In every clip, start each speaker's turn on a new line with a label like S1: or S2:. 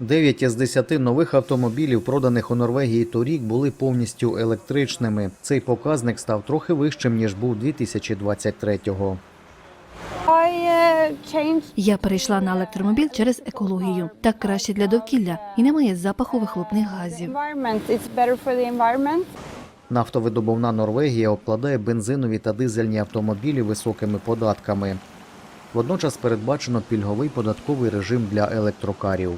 S1: Дев'ять із десяти нових автомобілів, проданих у Норвегії торік, були повністю електричними. Цей показник став трохи вищим ніж був 2023-го.
S2: I uh, changed
S3: Я перейшла на електромобіль через екологію. Так краще для довкілля і немає запаху вихлопних газів.
S1: Нафтовидобувна Норвегія обкладає бензинові та дизельні автомобілі високими податками. Водночас передбачено пільговий податковий режим для електрокарів.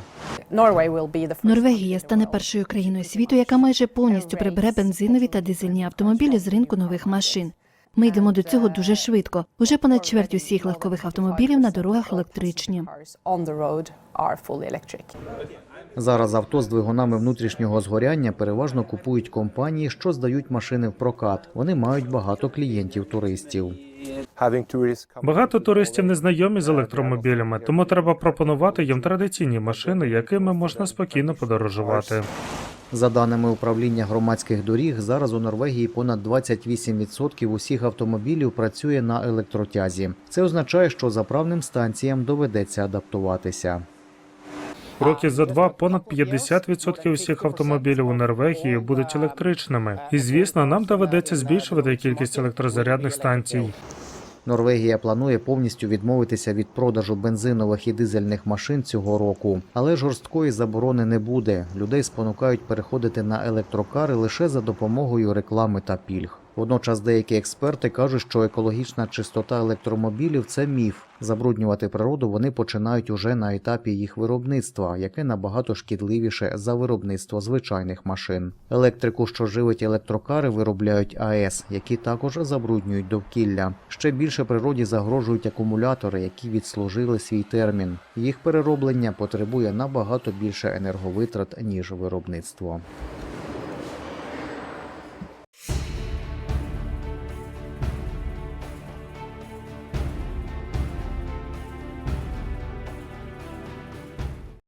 S4: Norway will be the first.
S3: Норвегія стане першою країною світу, яка майже повністю прибере бензинові та дизельні автомобілі з ринку нових машин. Ми йдемо до цього дуже швидко. Уже понад чверть усіх легкових автомобілів на дорогах електричні.
S4: Cars on the road are fully electric.
S1: Зараз авто з двигунами внутрішнього згоряння переважно купують компанії, що здають машини в прокат. Вони мають багато клієнтів-туристів.
S5: Багато туристів не знайомі з електромобілями, тому треба пропонувати їм традиційні машини, якими можна спокійно подорожувати.
S1: За даними управління громадських доріг, зараз у Норвегії понад 28% усіх автомобілів працює на електротязі. Це означає, що заправним станціям доведеться адаптуватися.
S5: Років за два понад 50% усіх автомобілів у Норвегії будуть електричними. І звісно, нам доведеться збільшувати кількість електрозарядних станцій.
S1: Норвегія планує повністю відмовитися від продажу бензинових і дизельних машин цього року, але жорсткої заборони не буде. Людей спонукають переходити на електрокари лише за допомогою реклами та пільг. Водночас деякі експерти кажуть, що екологічна чистота електромобілів це міф. Забруднювати природу вони починають уже на етапі їх виробництва, яке набагато шкідливіше за виробництво звичайних машин. Електрику, що живить електрокари, виробляють АЕС, які також забруднюють довкілля. Ще більше природі загрожують акумулятори, які відслужили свій термін. Їх перероблення потребує набагато більше енерговитрат ніж виробництво.